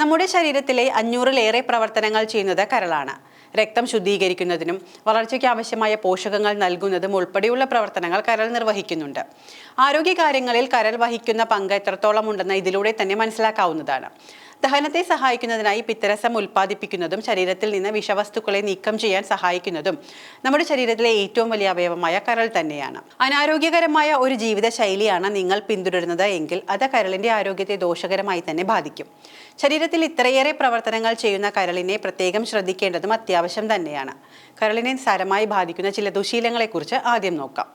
നമ്മുടെ ശരീരത്തിലെ അഞ്ഞൂറിലേറെ പ്രവർത്തനങ്ങൾ ചെയ്യുന്നത് കരളാണ്. രക്തം ശുദ്ധീകരിക്കുന്നതിനും വളർച്ചയ്ക്ക് ആവശ്യമായ പോഷകങ്ങൾ നൽകുന്നതും ഉൾപ്പെടെയുള്ള പ്രവർത്തനങ്ങൾ കരൾ നിർവഹിക്കുന്നുണ്ട്. ആരോഗ്യകാര്യങ്ങളിൽ കരൾ വഹിക്കുന്ന പങ്ക് എത്രത്തോളം ഉണ്ടെന്ന് ഇതിലൂടെ തന്നെ മനസ്സിലാക്കാവുന്നതാണ്. ദഹനത്തെ സഹായിക്കുന്നതിനായി പിത്തരസം ഉൽപ്പാദിപ്പിക്കുന്നതും ശരീരത്തിൽ നിന്ന് വിഷവസ്തുക്കളെ നീക്കം ചെയ്യാൻ സഹായിക്കുന്നതും നമ്മുടെ ശരീരത്തിലെ ഏറ്റവും വലിയ അവയവമായ കരൾ തന്നെയാണ്. അനാരോഗ്യകരമായ ഒരു ജീവിതശൈലിയാണ് നിങ്ങൾ പിന്തുടരുന്നത് എങ്കിൽ അത് കരളിന്റെ ആരോഗ്യത്തെ ദോഷകരമായി തന്നെ ബാധിക്കും. ശരീരത്തിൽ ഇത്രയേറെ പ്രവർത്തനങ്ങൾ ചെയ്യുന്ന കരളിനെ പ്രത്യേകം ശ്രദ്ധിക്കേണ്ടതും അത്യാവശ്യം തന്നെയാണ്. കരളിനെ സാരമായി ബാധിക്കുന്ന ചില ദുശീലങ്ങളെക്കുറിച്ച് ആദ്യം നോക്കാം.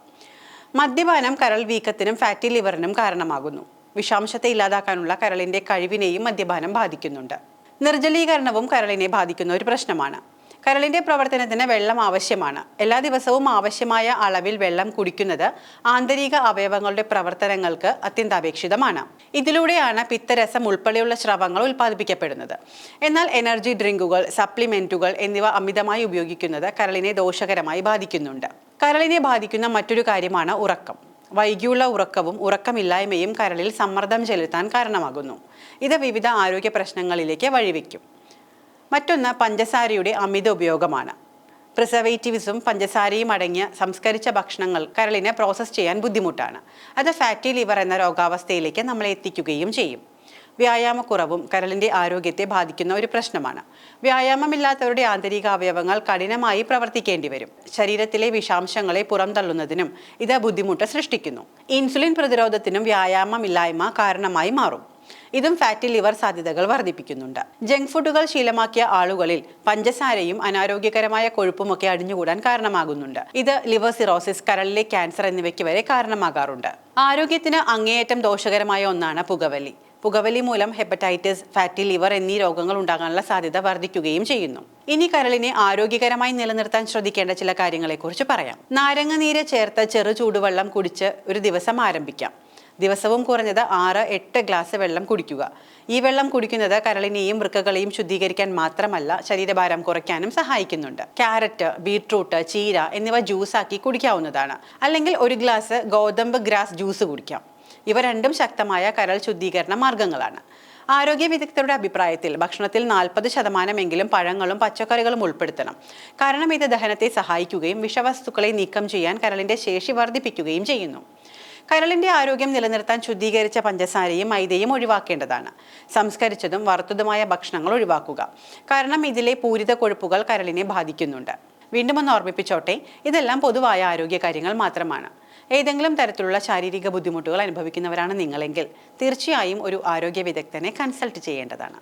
മദ്യപാനം കരൾ വീക്കത്തിനും ഫാറ്റി ലിവറിനും കാരണമാകുന്നു. വിഷാംശത്തെ ഇല്ലാതാക്കാനുള്ള കരളിന്റെ കഴിവിനെയും മദ്യപാനം ബാധിക്കുന്നുണ്ട്. നിർജലീകരണവും കരളിനെ ബാധിക്കുന്ന ഒരു പ്രശ്നമാണ്. കരളിന്റെ പ്രവർത്തനത്തിന് വെള്ളം ആവശ്യമാണ്. എല്ലാ ദിവസവും ആവശ്യമായ അളവിൽ വെള്ളം കുടിക്കുന്നത് ആന്തരിക അവയവങ്ങളുടെ പ്രവർത്തനങ്ങൾക്ക് അത്യന്താപേക്ഷിതമാണ്. ഇതിലൂടെയാണ് പിത്തരസം ഉൾപ്പെടെയുള്ള സ്രവങ്ങൾ ഉൽപ്പാദിപ്പിക്കപ്പെടുന്നത്. എന്നാൽ എനർജി ഡ്രിങ്കുകൾ സപ്ലിമെന്റുകൾ എന്നിവ അമിതമായി ഉപയോഗിക്കുന്നത് കരളിനെ ദോഷകരമായി ബാധിക്കുന്നുണ്ട്. കരളിനെ ബാധിക്കുന്ന മറ്റൊരു കാര്യമാണ് ഉറക്കം. വൈകിയുള്ള ഉറക്കവും ഉറക്കമില്ലായ്മയും കരളിൽ സമ്മർദ്ദം ചെലുത്താൻ കാരണമാകുന്നു. ഇത് വിവിധ ആരോഗ്യ പ്രശ്നങ്ങളിലേക്ക് വഴിവെക്കും. മറ്റൊന്ന് പഞ്ചസാരയുടെ അമിത ഉപയോഗമാണ്. പ്രിസർവേറ്റീവ്സും പഞ്ചസാരയും അടങ്ങിയ സംസ്കരിച്ച ഭക്ഷണങ്ങൾ കരളിനെ പ്രോസസ്സ് ചെയ്യാൻ ബുദ്ധിമുട്ടാണ്. അത് ഫാറ്റി ലിവർ എന്ന രോഗാവസ്ഥയിലേക്ക് നമ്മളെ എത്തിക്കുകയും ചെയ്യും. വ്യായാമക്കുറവും കരളിന്റെ ആരോഗ്യത്തെ ബാധിക്കുന്ന ഒരു പ്രശ്നമാണ്. വ്യായാമമില്ലാത്തവരുടെ ആന്തരിക അവയവങ്ങൾ കഠിനമായി പ്രവർത്തിക്കേണ്ടി വരും ശരീരത്തിലെ വിഷാംശങ്ങളെ പുറംതള്ളുന്നതിനും ഇത് ബുദ്ധിമുട്ട് സൃഷ്ടിക്കുന്നു. ഇൻസുലിൻ പ്രതിരോധത്തിനും വ്യായാമമില്ലായ്മ കാരണമായി മാറും. ഇതും ഫാറ്റി ലിവർ സാധ്യതകൾ വർദ്ധിപ്പിക്കുന്നുണ്ട്. ജങ്ക് ഫുഡുകൾ ശീലമാക്കിയ ആളുകളിൽ പഞ്ചസാരയും അനാരോഗ്യകരമായ കൊഴുപ്പുമൊക്കെ അടിഞ്ഞുകൂടാൻ കാരണമാകുന്നുണ്ട്. ഇത് ലിവർ സിറോസിസ് കരളിലെ ക്യാൻസർ എന്നിവയ്ക്ക് വരെ കാരണമാകാറുണ്ട്. ആരോഗ്യത്തിന് അങ്ങേയറ്റം ദോഷകരമായ ഒന്നാണ് പുകവലി. പുകവലി മൂലം ഹെപ്പറ്റൈറ്റിസ് ഫാറ്റി ലിവർ എന്നീ രോഗങ്ങൾ ഉണ്ടാകാനുള്ള സാധ്യത വർദ്ധിക്കുകയും ചെയ്യുന്നു. ഇനി കരളിനെ ആരോഗ്യകരമായി നിലനിർത്താൻ ശ്രദ്ധിക്കേണ്ട ചില കാര്യങ്ങളെക്കുറിച്ച് പറയാം. നാരങ്ങ നീര് ചേർത്ത ചെറു ചൂടുവെള്ളം കുടിച്ച് ഒരു ദിവസം ആരംഭിക്കാം. ദിവസവും കുറഞ്ഞത് ആറ് എട്ട് ഗ്ലാസ് വെള്ളം കുടിക്കുക. ഈ വെള്ളം കുടിക്കുന്നത് കരളിനെയും വൃക്കകളെയും ശുദ്ധീകരിക്കാൻ മാത്രമല്ല ശരീരഭാരം കുറയ്ക്കാനും സഹായിക്കുന്നുണ്ട്. ക്യാരറ്റ് ബീട്രൂട്ട് ചീര എന്നിവ ജ്യൂസാക്കി കുടിക്കാവുന്നതാണ്. അല്ലെങ്കിൽ ഒരു ഗ്ലാസ് ഗോതമ്പ് ഗ്രാസ് ജ്യൂസ് കുടിക്കാം. ഇവ രണ്ടും ശക്തമായ കരൾ ശുദ്ധീകരണ മാർഗങ്ങളാണ്. ആരോഗ്യ വിദഗ്ധരുടെ അഭിപ്രായത്തിൽ ഭക്ഷണത്തിൽ നാൽപ്പത് ശതമാനമെങ്കിലും പഴങ്ങളും പച്ചക്കറികളും ഉൾപ്പെടുത്തണം. കാരണം ഇത് ദഹനത്തെ സഹായിക്കുകയും വിഷവസ്തുക്കളെ നീക്കം ചെയ്യാൻ കരളിന്റെ ശേഷി വർദ്ധിപ്പിക്കുകയും ചെയ്യുന്നു. കരളിന്റെ ആരോഗ്യം നിലനിർത്താൻ ശുദ്ധീകരിച്ച പഞ്ചസാരയും മൈദയും ഒഴിവാക്കേണ്ടതാണ്. സംസ്കരിച്ചതും വറുത്തതുമായ ഭക്ഷണങ്ങൾ ഒഴിവാക്കുക. കാരണം ഇതിലെ പൂരിത കൊഴുപ്പുകൾ കരളിനെ ബാധിക്കുന്നുണ്ട്. വീണ്ടും ഒന്ന് ഓർമ്മിപ്പിച്ചോട്ടെ ഇതെല്ലാം പൊതുവായ ആരോഗ്യ കാര്യങ്ങൾ മാത്രമാണ്. ഏതെങ്കിലും തരത്തിലുള്ള ശാരീരിക ബുദ്ധിമുട്ടുകൾ അനുഭവിക്കുന്നവരാണ് നിങ്ങളെങ്കിൽ തീർച്ചയായും ഒരു ആരോഗ്യ വിദഗ്ധനെ കൺസൾട്ട് ചെയ്യേണ്ടതാണ്.